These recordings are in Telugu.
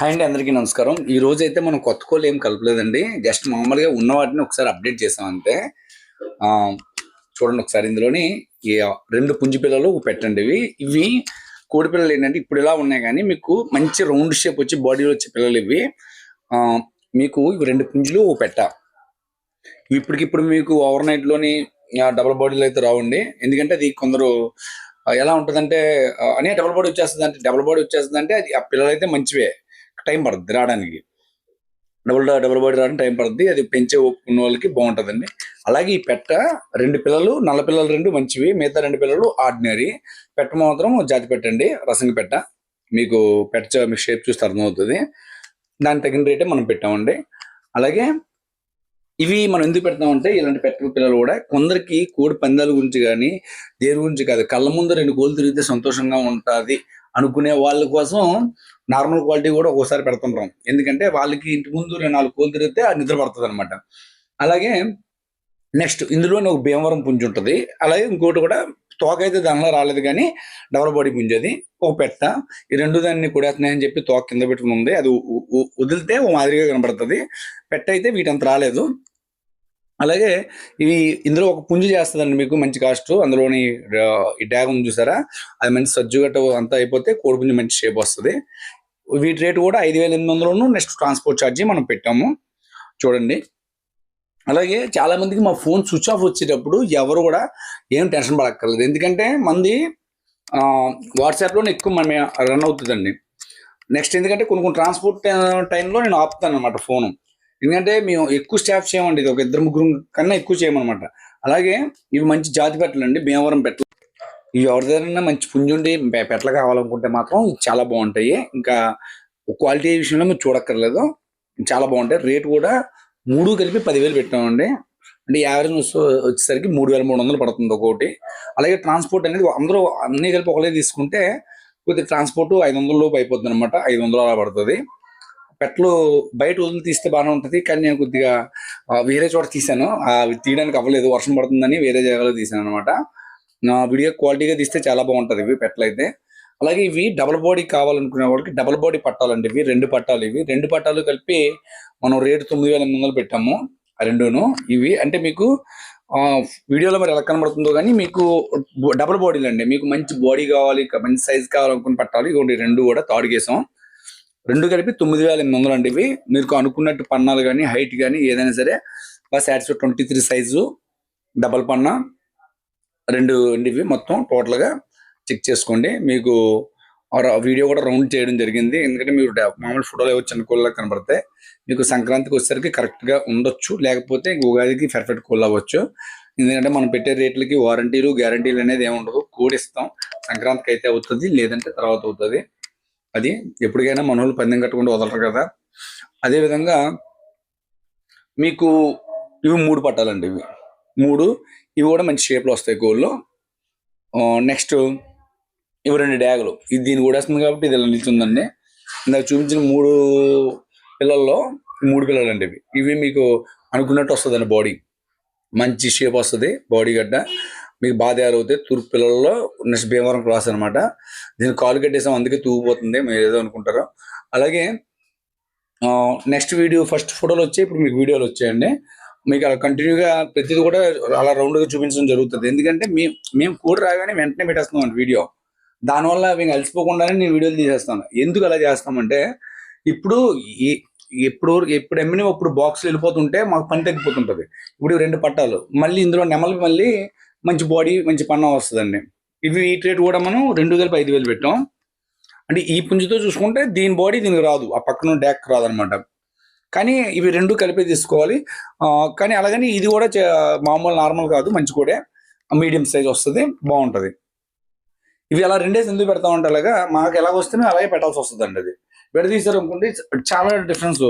హాయ్ అండి అందరికీ నమస్కారం. ఈ రోజు అయితే మనం కొత్త కోళ్ళు ఏం కలపలేదండి. జస్ట్ మామూలుగా ఉన్న వాటిని ఒకసారి అప్డేట్ చేసాం అంతే. చూడండి ఒకసారి ఇందులోని ఈ రెండు పుంజి పిల్లలు పెట్టండి ఇవి. ఇవి కోడి పిల్లలు ఏంటంటే ఇప్పుడు ఇలా ఉన్నాయి కానీ మీకు మంచి రౌండ్ షేప్ వచ్చి బాడీలో వచ్చే పిల్లలు ఇవి. మీకు ఇవి రెండు పుంజులు పెట్ట. ఇప్పటికిప్పుడు మీకు ఓవర్ నైట్లోని బాడీలు అయితే రావండి. ఎందుకంటే అది కొందరు ఎలా ఉంటుందంటే అనే డబల్ బాడీ వచ్చేస్తుంది అంటే డబల్ బాడీ వచ్చేస్తుంది అంటే అది ఆ పిల్లలు అయితే మంచివే. టైం పడుతుంది రావడానికి. డబుల్ డబుల్ బాడీ రావడానికి టైం పడుతుంది అది పెంచే ఒప్పుకున్న వాళ్ళకి బాగుంటుందండి. అలాగే ఈ పెట్ట రెండు పిల్లలు నల్ల పిల్లలు రెండు మంచివి. మిగతా రెండు పిల్లలు ఆర్డినరీ. పెట్ట మాత్రం జాతి పెట్టండి రసంగి పెట్ట. మీకు పెట్ట మీ షేప్ చూస్తే అర్థమవుతుంది. దానికి తగిన రేటే మనం పెట్టామండి. అలాగే ఇవి మనం ఎందుకు పెడతామంటే ఇలాంటి పెట్ట పిల్లలు కూడా కొందరికి కోడి పందాల గురించి కానీ దేని గురించి కాదు. కళ్ళ ముందు రెండు కోళ్ళు తిరిగితే సంతోషంగా ఉంటుంది అనుకునే వాళ్ళ కోసం నార్మల్ క్వాలిటీ కూడా ఒకసారి పెడుతుంటాం. ఎందుకంటే వాళ్ళకి ఇంటి ముందు రెండు నాలుగు కోలు తిరిగితే అది నిద్ర పడుతుంది అనమాట అలాగే నెక్స్ట్ ఇందులోనే ఒక భీమవరం పుంజు ఉంటుంది. అలాగే ఇంకోటి కూడా తోక అయితే దానిలో రాలేదు కానీ డబల్ బాడీ పుంజు అది. ఒక పెట్ట. ఈ రెండు దాన్ని కొడేస్తున్నాయని చెప్పి తోక కింద పెట్టుకుని ఉంది అది వదిలితే ఓ మాదిరిగా కనబడుతుంది. పెట్ట అయితే వీటంత రాలేదు. అలాగే ఇవి ఇందులో ఒక పుంజు చేస్తుందండి మీకు మంచి కాస్ట్. అందులోని ఈ డ్యాగ్ ఉంది చూసారా? అది మంచి సజ్జుగట్ట అంతా అయిపోతే కోడి పుంజు మంచి షేప్ వస్తుంది. వీటి రేటు కూడా ఐదు వేల ఎనిమిది వందలను నెక్స్ట్ ట్రాన్స్పోర్ట్ ఛార్జీ మనం పెట్టాము. చూడండి. అలాగే చాలా మందికి మా ఫోన్ స్విచ్ ఆఫ్ వచ్చేటప్పుడు ఎవరు కూడా ఏం టెన్షన్ పడక్కర్లేదు. ఎందుకంటే మంది వాట్సాప్లోనే ఎక్కువ మన రన్ అవుతుందండి. నెక్స్ట్ ఎందుకంటే కొన్ని కొన్ని ట్రాన్స్పోర్ట్ టైంలో నేను ఆపుతాను అనమాట ఫోను. ఎందుకంటే మేము ఎక్కువ స్టాఫ్ చేయమండి ఇది ఒక ఇద్దరు ముగ్గురు కన్నా ఎక్కువ చేయమన్నమాట. అలాగే ఇవి మంచి జాతి పెట్టలండి భీమవరం పెట్టలు ఇవి ఎవరి దగ్గర మంచి పుంజుండి పెట్టలు కావాలనుకుంటే మాత్రం చాలా బాగుంటాయి. ఇంకా క్వాలిటీ విషయంలో మీరు చూడక్కర్లేదు. చాలా బాగుంటాయి. రేట్ కూడా మూడు కలిపి పదివేలు పెట్టామండి. అంటే యావరేజ్ వచ్చేసరికి మూడు వేల మూడు వందలు పడుతుంది ఒకటి అలాగే ట్రాన్స్పోర్ట్ అనేది అందరూ అన్ని కలిపి ఒకలే తీసుకుంటే కొద్దిగా ట్రాన్స్పోర్ట్ ఐదు వందల లోపు అయిపోతుంది అనమాట ఐదు వందలు అలా పడుతుంది. పెట్టలు బయట వదిలి తీస్తే బాగానే ఉంటుంది. కానీ నేను కొద్దిగా వేరే చోట తీసాను అవి తీయడానికి అవ్వలేదు. వర్షం పడుతుందని వేరే జాగాలో తీసాను అనమాట నా వీడియో క్వాలిటీగా తీస్తే చాలా బాగుంటుంది ఇవి పెట్టలు అయితే అలాగే ఇవి డబుల్ బాడీ కావాలనుకునే వాళ్ళకి డబల్ బాడీ పట్టాలండి ఇవి. రెండు పట్టాలు ఇవి. రెండు పట్టాలు కలిపి మనం రేటు తొమ్మిది వేల ఎనిమిది వందలు పెట్టాము. రెండును. ఇవి అంటే మీకు వీడియోలో మరి ఎలా కనబడుతుందో కానీ మీకు డబల్ బాడీలు అండి మీకు మంచి బాడీ కావాలి మంచి సైజ్ కావాలనుకుని పట్టాలి ఇవి రెండు కూడా తాడుగేసాం రెండు కలిపి తొమ్మిది వేల ఎనిమిది వందలు అండి ఇవి. మీరు అనుకున్నట్టు పన్నాలు కానీ హైట్ కానీ ఏదైనా సరే bus ads twenty three size double పన్నా రెండు అండి ఇవి మొత్తం టోటల్గా చెక్ చేసుకోండి. మీకు వీడియో కూడా రౌండ్ చేయడం జరిగింది. ఎందుకంటే మీరు మామూలు ఫోటోలు ఏవో చిన్న కోళ్ళ కనబడతాయి. మీకు సంక్రాంతికి వచ్చేసరికి కరెక్ట్గా ఉండొచ్చు. లేకపోతే ఇంక ఉగాదికి పెర్ఫెక్ట్ కోళ్ళు అవ్వచ్చు. ఎందుకంటే మనం పెట్టే రేట్లకి వారంటీలు గ్యారంటీలు అనేది ఏమి ఉండదు కోడి ఇస్తాం. సంక్రాంతికి అయితే అవుతుంది లేదంటే తర్వాత అవుతుంది. అది ఎప్పటికైనా మనోళ్ళు పందెం కట్టకుండా వదలరు కదా. అదేవిధంగా మీకు ఇవి మూడు పట్టాలండి ఇవి. మూడు ఇవి కూడా మంచి షేప్లో వస్తాయి కోళ్ళు నెక్స్ట్ ఇవి రెండు డ్యాగులు. ఇది దీన్ని కూడా వస్తుంది కాబట్టి ఇది ఇలా నిల్చుందండి ఇందాక చూపించిన మూడు పిల్లల్లో మూడు పిల్లలు అండి ఇవి. ఇవి మీకు అనుకున్నట్టు వస్తుందండి బాడీ మంచి షేప్ వస్తుంది బాడీ గడ్డ. మీకు బాగా తయారవుతాయి తూర్పు పిల్లల్లో నెక్స్ట్ భీమవరం క్రాస్ అనమాట దీన్ని కాలు కట్టేసాం అందుకే తూగిపోతుంది మీరు ఏదో అనుకుంటారు. అలాగే నెక్స్ట్ వీడియో ఫస్ట్ ఫోటోలు వచ్చాయి ఇప్పుడు మీకు వీడియోలు వచ్చాయండి. మీకు అలా కంటిన్యూగా ప్రతిదీ కూడా అలా రౌండ్గా చూపించడం జరుగుతుంది. ఎందుకంటే మేము మేము కూడా రాగానే వెంటనే పెట్టేస్తున్నాం వీడియో దానివల్ల మేము అలసిపోకుండానే నేను వీడియోలు తీసేస్తాను. ఎందుకు అలా చేస్తామంటే ఇప్పుడు ఎప్పుడు ఎప్పుడు ఎమ్మిన ఇప్పుడు బాక్స్ వెళ్ళిపోతుంటే మాకు పని తగ్గిపోతుంటుంది. ఇప్పుడు రెండు పట్టాలు. మళ్ళీ ఇందులో నెమలి మళ్ళీ మంచి బాడీ మంచి పన్నం వస్తుందండి. ఇవి ఈ రేట్ కూడా మనం రెండు కలిపి ఐదు వేలు పెట్టాం. అంటే ఈ పుంజుతో చూసుకుంటే దీని బాడీ దీనికి రాదు. ఆ పక్కన డ్యాక్ రాదనమాట. కానీ ఇవి రెండు కలిపి తీసుకోవాలి. కానీ అలాగని ఇది కూడా చే- మామూలు నార్మల్ కాదు. మంచి కూడా. మీడియం సైజ్ వస్తుంది. బాగుంటుంది. ఇవి అలా రెండేసి ఎందుకు పెడతా ఉంటే అలాగా మాకు ఎలా వస్తే అలాగే పెట్టాల్సి వస్తుంది అండి అది. విడదీశారు అనుకుంటే చాలా డిఫరెన్స్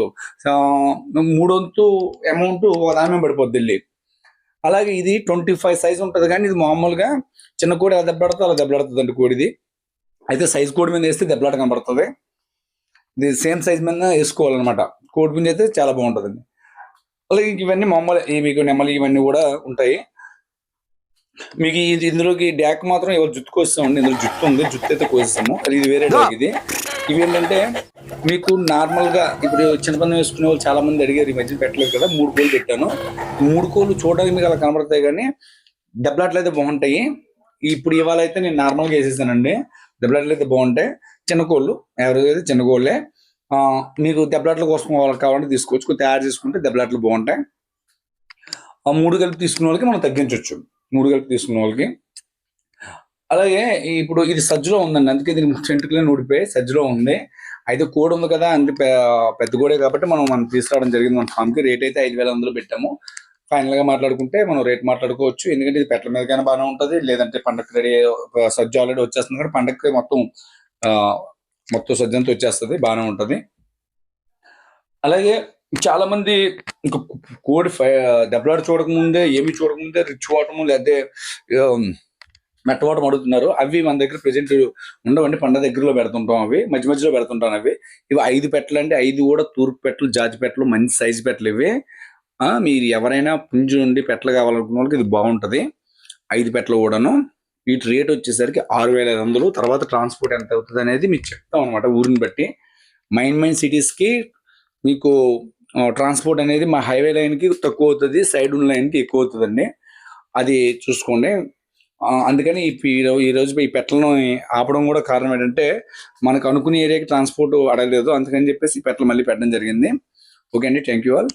మూడొంతు అమౌంట్ దాని మీద పడిపోద్ది వెళ్ళి అలాగే ఇది ట్వంటీ ఫైవ్ సైజ్ ఉంటుంది కానీ ఇది మామూలుగా చిన్న కోడి ఎలా దెబ్బలాడుతుందో అలా దెబ్బలాడుతుంది అండి కోడిది. అయితే సైజ్ కోడి మీద వేస్తే దెబ్బలాట కనబడుతుంది. ఇది సేమ్ సైజ్ మీద వేసుకోవాలన్నమాట. కోడి మీద అయితే చాలా బాగుంటుందండి. అలాగే ఇవన్నీ మామూలు మీకు నెమలి ఇవన్నీ కూడా ఉంటాయి. మీకు ఇది ఇందులోకి డ్యాక్ మాత్రం ఎవరు జుత్తు కోస్తామండి ఇందులో జుట్టు ఉంది జుట్టు అయితే కోసిస్తాము. ఇది వేరే డ్యాక్ ఇది. ఇవి ఏంటంటే మీకు నార్మల్గా ఇప్పుడు చిన్నపందం వేసుకునే వాళ్ళు చాలా మంది అడిగారు ఈ మధ్య పెట్టలేదు కదా మూడు కోళ్ళు పెట్టాను. మూడు కోళ్ళు చూడడానికి మీకు అలా కనబడతాయి కానీ దెబ్బలాట్లు అయితే బాగుంటాయి. ఇప్పుడు ఇవాళ అయితే నేను నార్మల్గా వేసేసానండి. దెబ్బలాట్లు అయితే బాగుంటాయి. చిన్న కోళ్ళు యావరేజ్ అయితే చిన్న కోళ్ళే. మీకు దెబ్బలాట్ల కోసం వాళ్ళకి కావాలంటే తీసుకోవచ్చు. తయారు చేసుకుంటే దెబ్బలాట్లు బాగుంటాయి. ఆ మూడు కలిపి తీసుకున్న వాళ్ళకి మనం తగ్గించవచ్చు. మూడు కలిపి తీసుకున్న వాళ్ళకి. అలాగే ఇప్పుడు ఇది సజ్జలో ఉందండి. అందుకే దీనికి చెంటుకులే ఊడిపోయి సజ్జలో ఉంది. అయితే కోడి ఉంది కదా అంటే పెద్ద కోడే కాబట్టి మనం మనం తీసుకురావడం జరిగింది. మన ఫామ్కి రేట్ అయితే ఐదు వేల వందలు పెట్టాము. ఫైనల్గా మాట్లాడుకుంటే మనం రేట్ మాట్లాడుకోవచ్చు. ఎందుకంటే ఇది పెట్టల మీదకైనా బాగానే ఉంటుంది. లేదంటే పండగ రెడీ సజ్జ ఆల్రెడీ వచ్చేస్తుంది కానీ పండగకి మొత్తం మొత్తం సజ్జంతో వచ్చేస్తుంది బాగానే ఉంటుంది. అలాగే చాలా మంది ఇంకా కోడి ఫై దెబ్బలాట చూడకముందే ఏమి చూడకముందే రిచ్ వాటము లేదా మెట్టవాటం అడుగుతున్నారు. అవి మన దగ్గర ప్రెసెంట్ ఉండవండి. పండ దగ్గరలో పెడుతుంటాం అవి. మధ్య మధ్యలో పెడుతుంటాను అవి. ఇవి ఐదు పెట్టలు అంటే ఐదు కూడా తూర్పు పెట్టలు జాతి పెట్టలు మంచి సైజు పెట్టలు ఇవి. మీరు ఎవరైనా పుంజు నుండి పెట్టలు కావాలనుకున్న వాళ్ళకి ఇది బాగుంటుంది. ఐదు పెట్టలు కూడాను. వీటి రేట్ వచ్చేసరికి ఆరు వేల ఐదు వందలు. తర్వాత ట్రాన్స్పోర్ట్ ఎంత అవుతుంది అనేది మీకు చెప్తాం అనమాట ఊరిని బట్టి. మైన్ మైన్ సిటీస్కి మీకు ట్రాన్స్పోర్ట్ అనేది మా హైవే లైన్కి తక్కువ అవుతుంది. సైడ్ ఉన్న లైన్కి ఎక్కువ అవుతుందండి. అది చూసుకోండి. అందుకని ఈ ఈ రోజు ఈ పెట్టలను ఆపడం కూడా కారణం ఏంటంటే మనకు అనుకునే ఏరియాకి ట్రాన్స్పోర్ట్ అడగలేదు. అందుకని చెప్పేసి ఈ పెట్టలు మళ్ళీ పెట్టడం జరిగింది. ఓకే అండి. Thank you all